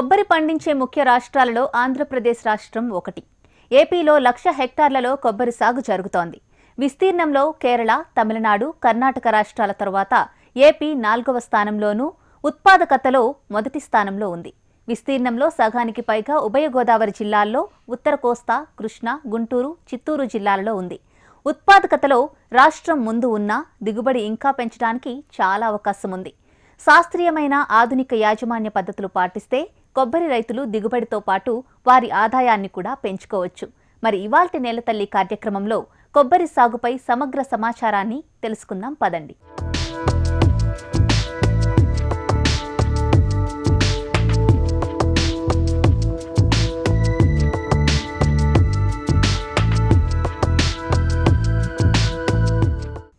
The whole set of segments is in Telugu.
కొబ్బరి పండించే ముఖ్య రాష్ట్రాలలో ఆంధ్రప్రదేశ్ రాష్ట్రం ఒకటి. ఏపీలో లక్ష హెక్టార్లలో కొబ్బరి సాగు జరుగుతోంది. విస్తీర్ణంలో కేరళ తమిళనాడు కర్ణాటక రాష్ట్రాల తరువాత ఏపీ నాలుగవ స్థానంలోనూ ఉత్పాదకతలో మొదటి స్థానంలో ఉంది. విస్తీర్ణంలో సగానికి పైగా ఉభయ గోదావరి జిల్లాల్లో ఉత్తర కోస్తా కృష్ణా గుంటూరు చిత్తూరు జిల్లాలలో ఉంది. ఉత్పాదకతలో రాష్ట్రం ముందు ఉన్నా దిగుబడి ఇంకా పెంచడానికి చాలా అవకాశం ఉంది. శాస్త్రీయమైన ఆధునిక యాజమాన్య పద్ధతులు పాటిస్తే కొబ్బరి రైతులు దిగుబడితో పాటు వారి ఆదాయాన్ని కూడా పెంచుకోవచ్చు. మరి ఇవాల్టి నేలతల్లి కార్యక్రమంలో కొబ్బరి సాగుపై సమగ్ర సమాచారాన్ని తెలుసుకుందాం పదండి.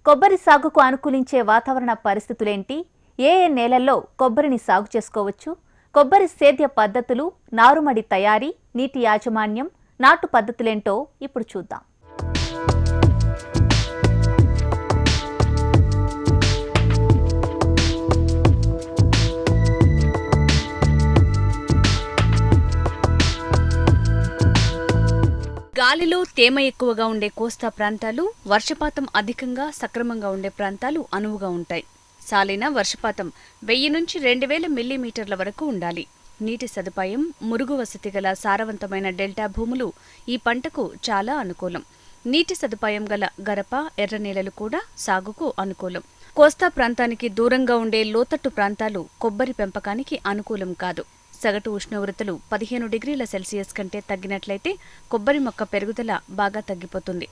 కొబ్బరి సాగుకు అనుకూలించే వాతావరణ పరిస్థితులేంటి? ఏ ఏ నేలల్లో కొబ్బరిని సాగు చేసుకోవచ్చు? కొబ్బరి సేద్య పద్ధతులు నారుమడి తయారీ నీటి యాజమాన్యం నాటు పద్ధతులేంటో ఇప్పుడు చూద్దాం. గాలిలో తేమ ఎక్కువగా ఉండే కోస్తా ప్రాంతాలు వర్షపాతం అధికంగా సక్రమంగా ఉండే ప్రాంతాలు అనువుగా ఉంటాయి. సాలిన వర్షపాతం వెయ్యి నుంచి రెండు వేల మిల్లీమీటర్ల వరకు ఉండాలి. నీటి సదుపాయం మురుగు వసతి గల సారవంతమైన డెల్టా భూములు ఈ పంటకు చాలా అనుకూలం. నీటి సదుపాయం గల గరప ఎర్ర నేలలు కూడా సాగుకు అనుకూలం. కోస్తా ప్రాంతానికి దూరంగా ఉండే లోతట్టు ప్రాంతాలు కొబ్బరి పెంపకానికి అనుకూలం కాదు. సగటు ఉష్ణోగ్రతలు పదిహేను డిగ్రీల సెల్సియస్ కంటే తగ్గినట్లయితే కొబ్బరి మొక్క పెరుగుదల బాగా తగ్గిపోతుంది.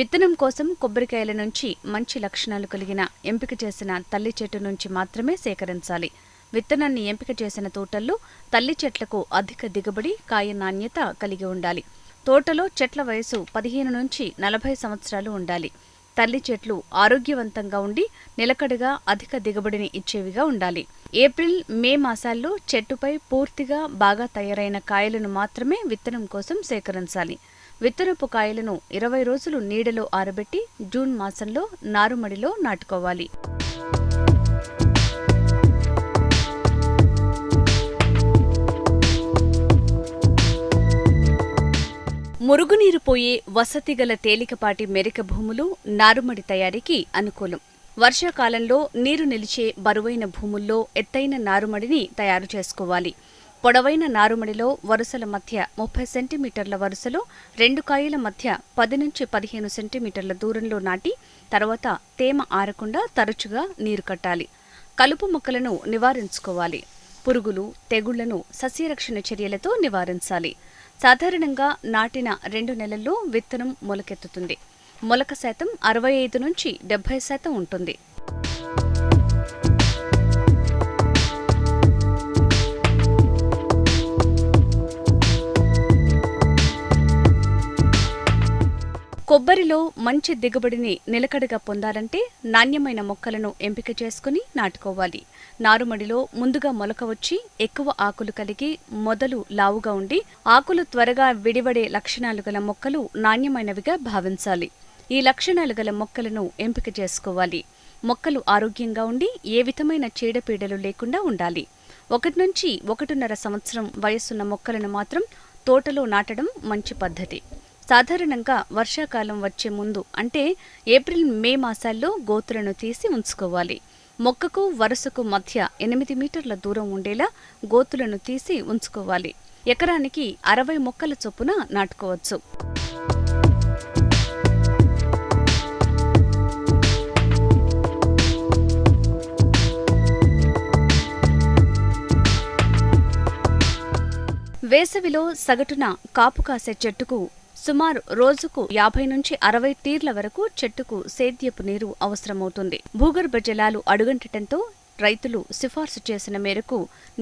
విత్తనం కోసం కొబ్బరికాయల నుంచి మంచి లక్షణాలు కలిగిన ఎంపిక చేసిన తల్లి చెట్టు నుంచి మాత్రమే సేకరించాలి. విత్తనాన్ని ఎంపిక చేసిన తోటల్లో తల్లి చెట్లకు అధిక దిగుబడి కాయ నాణ్యత కలిగి ఉండాలి. తోటలో చెట్ల వయసు పదిహేను నుంచి నలభై సంవత్సరాలు ఉండాలి. తల్లి చెట్లు ఆరోగ్యవంతంగా ఉండి నిలకడగా అధిక దిగుబడిని ఇచ్చేవిగా ఉండాలి. ఏప్రిల్ మే మాసాల్లో చెట్టుపై పూర్తిగా బాగా తయారైన కాయలను మాత్రమే విత్తనం కోసం సేకరించాలి. విత్తనపు కాయలను ఇరవై రోజులు నీడలో ఆరబెట్టి జూన్ మాసంలో నారుమడిలో నాటుకోవాలి. మురుగునీరు పోయే వసతి గల తేలికపాటి మెరిక భూములు నారుమడి తయారీకి అనుకూలం. వర్షాకాలంలో నీరు నిలిచే బరువైన భూముల్లో ఎత్తైన నారుమడిని తయారు చేసుకోవాలి. పొడవైన నారుమడిలో వరుసల మధ్య ముప్పై సెంటీమీటర్ల వరుసలో రెండు కాయల మధ్య పది నుంచి పదిహేను సెంటీమీటర్ల దూరంలో నాటి తర్వాత తేమ ఆరకుండా తరచుగా నీరు కట్టాలి. కలుపు మొక్కలను నివారించుకోవాలి. పురుగులు తెగుళ్ళను సస్యరక్షణ చర్యలతో నివారించాలి. సాధారణంగా నాటిన రెండు నెలల్లో విత్తనం మొలకెత్తుతుంది. మొలక శాతం అరవై ఐదు నుంచి డెబ్బై శాతం ఉంటుంది. కొబ్బరిలో మంచి దిగుబడిని నిలకడగా పొందాలంటే నాణ్యమైన మొక్కలను ఎంపిక చేసుకుని నాటుకోవాలి. నారుమడిలో ముందుగా మొలక వచ్చి ఎక్కువ ఆకులు కలిగి మొదలు లావుగా ఉండి ఆకులు త్వరగా విడివడే లక్షణాలు గల మొక్కలు నాణ్యమైనవిగా భావించాలి. ఈ లక్షణాలు గల మొక్కలను ఎంపిక చేసుకోవాలి. మొక్కలు ఆరోగ్యంగా ఉండి ఏ విధమైన చీడపీడలు లేకుండా ఉండాలి. ఒకటి నుంచి ఒకటిన్నర సంవత్సరం వయస్సున్న మొక్కలను మాత్రం తోటలో నాటడం మంచి పద్ధతి. సాధారణంగా వర్షాకాలం వచ్చే ముందు అంటే ఏప్రిల్ మే మాసాల్లో గోతులను తీసి ఉంచుకోవాలి. మొక్కకు వరుసకు మధ్య ఎనిమిది మీటర్ల దూరం ఉండేలా గోతులను తీసి ఉంచుకోవాలి. ఎకరానికి అరవై మొక్కల చొప్పున నాటుకోవచ్చు. వేసవిలో సగటున కాపు కాసే చెట్టుకు సుమారు రోజుకు యాభై నుంచి అరవై తీర్ల వరకు చెట్టుకు సేద్యపు నీరు అవసరమవుతుంది. భూగర్భ జలాలు అడుగంటటంతో రైతులు సిఫార్సు చేసిన మేరకు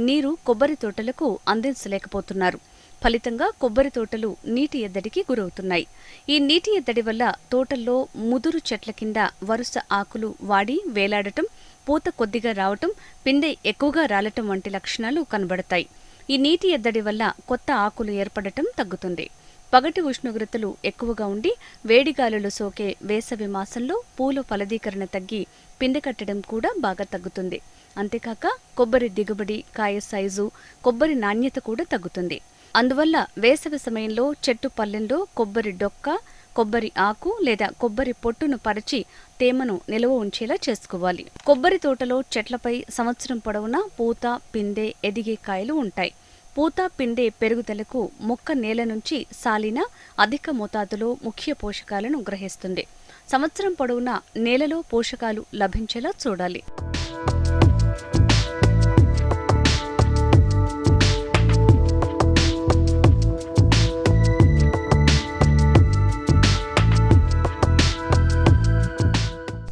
నీరు కొబ్బరి తోటలకు అందించలేకపోతున్నారు. ఫలితంగా కొబ్బరి తోటలు నీటి ఎద్దడికి గురవుతున్నాయి. ఈ నీటి ఎద్దడి వల్ల తోటల్లో ముదురు చెట్ల కింద వరుస ఆకులు వాడి వేలాడటం పూత కొద్దిగా రావటం పిందె ఎక్కువగా రాలటం వంటి లక్షణాలు కనబడతాయి. ఈ నీటి ఎద్దడి వల్ల కొత్త ఆకులు ఏర్పడటం తగ్గుతుంది. పగటి ఉష్ణోగ్రతలు ఎక్కువగా ఉండి వేడిగాలులు సోకే వేసవి మాసంలో పూల ఫలదీకరణ తగ్గి పిండి కట్టడం కూడా బాగా తగ్గుతుంది. అంతేకాక కొబ్బరి దిగుబడి కాయ సైజు కొబ్బరి నాణ్యత కూడా తగ్గుతుంది. అందువల్ల వేసవి సమయంలో చెట్టు పల్లెల్లో కొబ్బరి డొక్క కొబ్బరి ఆకు లేదా కొబ్బరి పొట్టును పరిచి తేమను నిల్వ ఉంచేలా చేసుకోవాలి. కొబ్బరి తోటలో చెట్లపై సంవత్సరం పొడవునా పూత పిందె ఎదిగే కాయలు ఉంటాయి. పూత పిండే పెరుగుదలకు మొక్క నేల నుంచి సాలిన అధిక మోతాదులో ముఖ్య పోషకాలను గ్రహిస్తుంది. సంవత్సరం పొడవునా నేలలో పోషకాలు లభించేలా చూడాలి.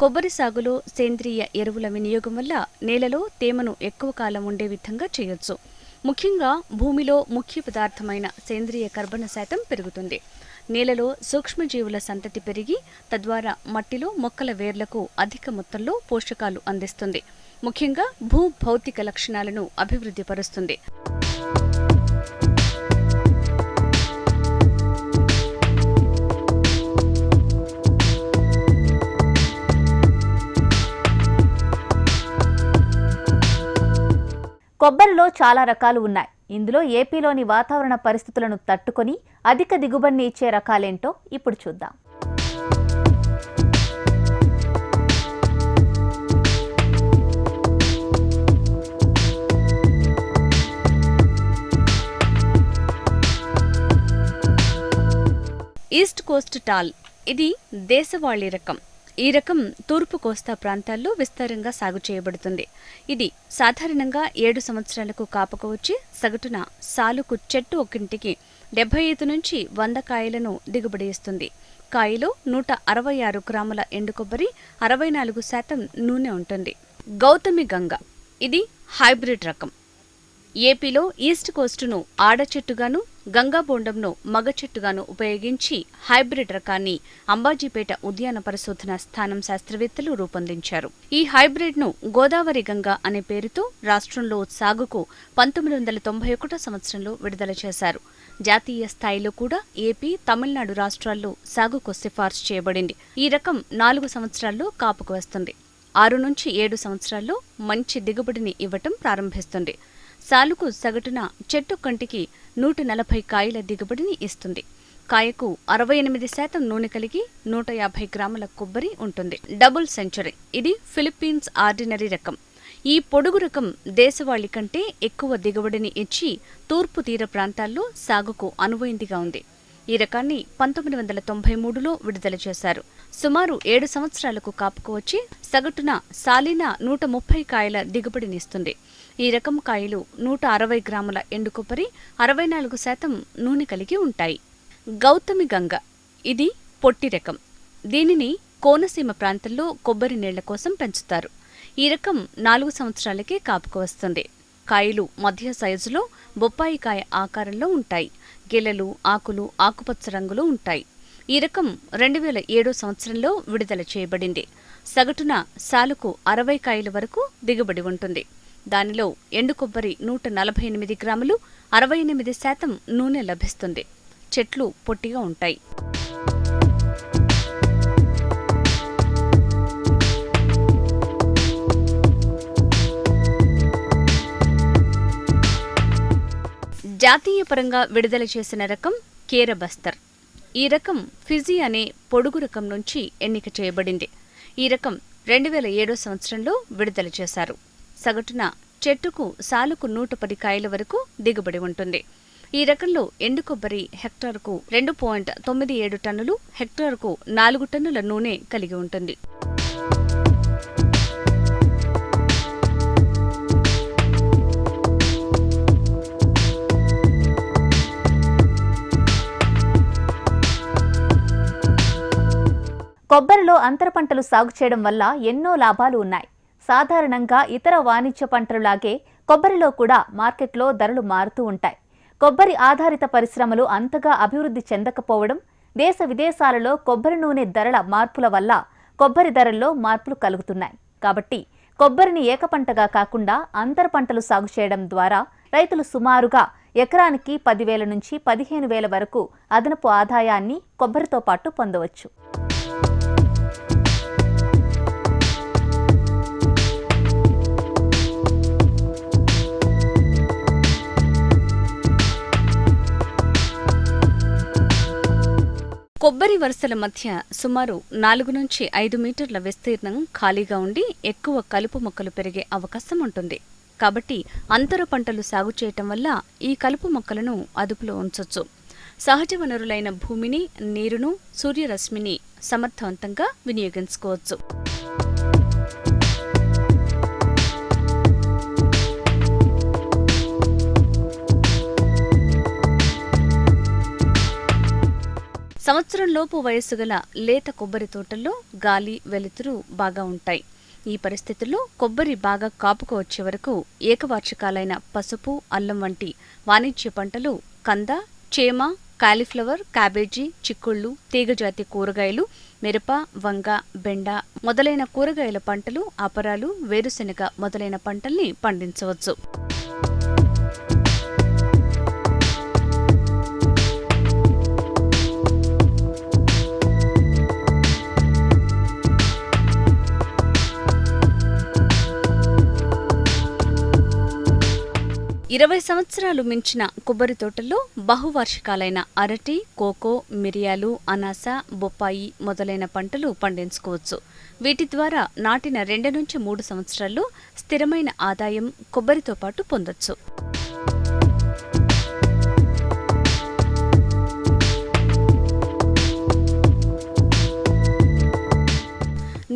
కొబ్బరి సాగులో సేంద్రియ ఎరువుల వినియోగం వల్ల నేలలో తేమను ఎక్కువ కాలం ఉండే విధంగా చేయొచ్చు. ముఖ్యంగా భూమిలో ముఖ్య పదార్థమైన సేంద్రియ కర్బన శాతం పెరుగుతుంది. నేలలో సూక్ష్మజీవుల సంతతి పెరిగి తద్వారా మట్టిలో మొక్కల వేర్లకు అధిక మొత్తంలో పోషకాలు అందిస్తుంది. ముఖ్యంగా భూ భౌతిక లక్షణాలను అభివృద్ధి కొబ్బరిలో చాలా రకాలు ఉన్నాయి. ఇందులో ఏపీలోని వాతావరణ పరిస్థితులను తట్టుకొని అధిక దిగుబడిని ఇచ్చే రకాలేంటో ఇప్పుడు చూద్దాం. East coast tall. ఇది దేశవాళీ రకం. ఈ రకం తూర్పు కోస్తా ప్రాంతాల్లో విస్తారంగా సాగు చేయబడుతుంది. ఇది సాధారణంగా ఏడు సంవత్సరాలకు కాపుకు వచ్చి సగటున సాలుకు చెట్టు ఒక్కింటికి డెబ్బై ఐదు నుంచి వంద కాయలను దిగుబడి ఇస్తుంది. కాయలో నూట అరవై ఆరు గ్రాముల ఎండు కొబ్బరి అరవై నాలుగు శాతం నూనె ఉంటుంది. గౌతమి గంగ. ఇది హైబ్రిడ్ రకం. ఏపీలో ఈస్ట్ కోస్టును ఆడ చెట్టుగాను గంగాబోండంను మగ చెట్టుగాను ఉపయోగించి హైబ్రిడ్ రకాన్ని అంబాజీపేట ఉద్యాన పరిశోధన స్థానం శాస్త్రవేత్తలు రూపొందించారు. ఈ హైబ్రిడ్ను గోదావరి గంగా అనే పేరుతో రాష్ట్రంలో సాగుకు పంతొమ్మిది వందల తొంభై ఒకటో సంవత్సరంలో విడుదల చేశారు. జాతీయ స్థాయిలో కూడా ఏపీ తమిళనాడు రాష్ట్రాల్లో సాగుకు సిఫార్సు చేయబడింది. ఈ రకం నాలుగు సంవత్సరాల్లో కాపుకు వస్తుంది. ఆరు నుంచి ఏడు సంవత్సరాల్లో మంచి దిగుబడిని ఇవ్వటం ప్రారంభిస్తుంది. సాలుకు సగటున చెట్టు కంటికి నూట నలభై కాయల దిగుబడిని ఇస్తుంది. కాయకు అరవై ఎనిమిది శాతం నూనె కలిగి నూట యాభై గ్రాముల కొబ్బరి ఉంటుంది. Double century. ఇది ఫిలిప్పీన్స్ ఆర్డినరీ రకం. ఈ పొడుగు రకం దేశవాళి కంటే ఎక్కువ దిగుబడిని ఇచ్చి తూర్పు తీర ప్రాంతాల్లో సాగుకు అనువైందిగా ఉంది. ఈ రకాన్ని పంతొమ్మిది వందల తొంభై మూడులో విడుదల చేశారు. సుమారు ఏడు సంవత్సరాలకు కాపుకు వచ్చి సగటున సాలిన నూట ముప్పై కాయల దిగుబడినిస్తుంది ఈ రకం కాయలు నూట అరవై గ్రాముల ఎండు కొబ్బరి అరవై నాలుగు శాతం నూనె కలిగి ఉంటాయి. గౌతమి గంగ ఇది పొట్టి రకం. దీనిని కోనసీమ ప్రాంతంలో కొబ్బరి నీళ్ళ కోసం పెంచుతారు. ఈ రకం నాలుగు సంవత్సరాలకే కాపుకు వస్తుంది. కాయలు మధ్య సైజులో బొప్పాయి కాయ ఆకారంలో ఉంటాయి. గెలలు ఆకులు ఆకుపచ్చ రంగులో ఉంటాయి. ఈ రకం రెండు వేల ఏడో సంవత్సరంలో విడుదల చేయబడింది. సగటున సాలుకు అరవై కాయల వరకు దిగుబడి ఉంటుంది. దానిలో ఎండు కొబ్బరి నూట నలభై ఎనిమిది గ్రాములు అరవై ఎనిమిది శాతం నూనె లభిస్తుంది. చెట్లు పొట్టిగా ఉంటాయి. జాతీయ పరంగా విడుదల చేసిన రకం కేర బస్తర్. ఈ రకం ఫిజీ అనే పొడుగు రకం నుంచి ఎన్నిక చేయబడింది. ఈ రకం రెండు వేల ఏడో సంవత్సరంలో విడుదల చేశారు. సగటున చెట్టుకు సాలుకు నూట పది కాయల వరకు దిగుబడి ఉంటుంది. ఈ రకంలో ఎండు కొబ్బరి హెక్టార్కు రెండు పాయింట్ తొమ్మిది ఏడు టన్నులు హెక్టార్కు నాలుగు టన్నుల నూనె కలిగి ఉంటుంది. కొబ్బరిలో అంతర పంటలు సాగు చేయడం వల్ల ఎన్నో లాభాలు ఉన్నాయి. సాధారణంగా ఇతర వాణిజ్య పంటలులాగే కొబ్బరిలో కూడా మార్కెట్లో ధరలు మారుతూ ఉంటాయి. కొబ్బరి ఆధారిత పరిశ్రమలు అంతగా అభివృద్ధి చెందకపోవడం దేశ విదేశాలలో కొబ్బరి నూనె ధరల మార్పుల వల్ల కొబ్బరి ధరల్లో మార్పులు కలుగుతున్నాయి. కాబట్టి కొబ్బరిని ఏకపంటగా కాకుండా అంతర పంటలు సాగు చేయడం ద్వారా రైతులు సుమారుగా ఎకరానికి పదివేల నుంచి పదిహేను వేల వరకు అదనపు ఆదాయాన్ని కొబ్బరితో పాటు పొందవచ్చు. కొబ్బరి వరుసల మధ్య సుమారు నాలుగు నుంచి ఐదు మీటర్ల విస్తీర్ణం ఖాళీగా ఉండి ఎక్కువ కలుపు మొక్కలు పెరిగే అవకాశం ఉంటుంది. కాబట్టి అంతర పంటలు సాగు చేయటం వల్ల ఈ కలుపు మొక్కలను అదుపులో ఉంచవచ్చు సహజ వనరులైన భూమిని నీరును సూర్యరశ్మిని సమర్థవంతంగా వినియోగించుకోవచ్చు. సంవత్సరంలోపు వయస్సు గల లేత కొబ్బరి తోటల్లో గాలి వెలుతురు బాగా ఉంటాయి. ఈ పరిస్థితుల్లో కొబ్బరి బాగా కాపుకు వచ్చే వరకు ఏకవార్షికాలైన పసుపు అల్లం వంటి వాణిజ్య పంటలు కంద చేమ కాలీఫ్లవర్ క్యాబేజీ చిక్కుళ్ళు తీగజాతి కూరగాయలు మిరప వంగ బెండ మొదలైన కూరగాయల పంటలు అపరాలు వేరుశెనగ మొదలైన పంటల్ని పండించవచ్చు. ఇరవై సంవత్సరాలు మించిన కొబ్బరి తోటల్లో బహువార్షికాలైన అరటి కోకో మిరియాలు అనాస బొప్పాయి మొదలైన పంటలు పండించుకోవచ్చు. వీటి ద్వారా నాటిన రెండు నుంచి మూడు సంవత్సరాల్లో స్థిరమైన ఆదాయం కొబ్బరితో పాటు పొందొచ్చు.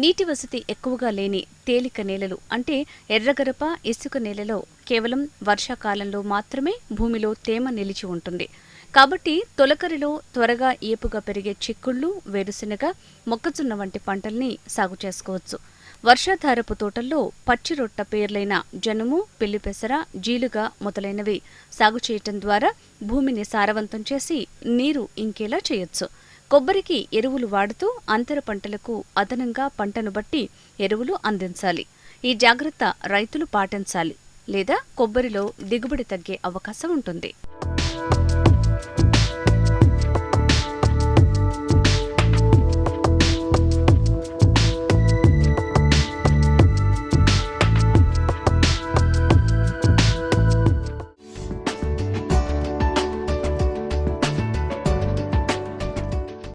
నీటి వసతి ఎక్కువగా లేని తేలిక నేలలు అంటే ఎర్రగరప ఇసుక నేలలో కేవలం వర్షాకాలంలో మాత్రమే భూమిలో తేమ నిలిచి ఉంటుంది. కాబట్టి తొలకరిలో త్వరగా ఏపుగా పెరిగే చిక్కుళ్ళు వేరుశెనగ మొక్కజొన్న వంటి పంటల్ని సాగు చేసుకోవచ్చు. వర్షాధారపు తోటల్లో పచ్చి రొట్ట పేర్లైన జనుము పెళ్ళిపెసర జీలుగా మొదలైనవి సాగు చేయటం ద్వారా భూమిని సారవంతం చేసి నీరు ఇంకేలా చేయొచ్చు. కొబ్బరికి ఎరువులు వాడుతూ అంతర పంటలకు అదనంగా పంటను బట్టి ఎరువులు అందించాలి. ఈ జాగ్రత్త రైతులు పాటించాలి లేదా కొబ్బరిలో దిగుబడి తగ్గే అవకాశం ఉంటుంది.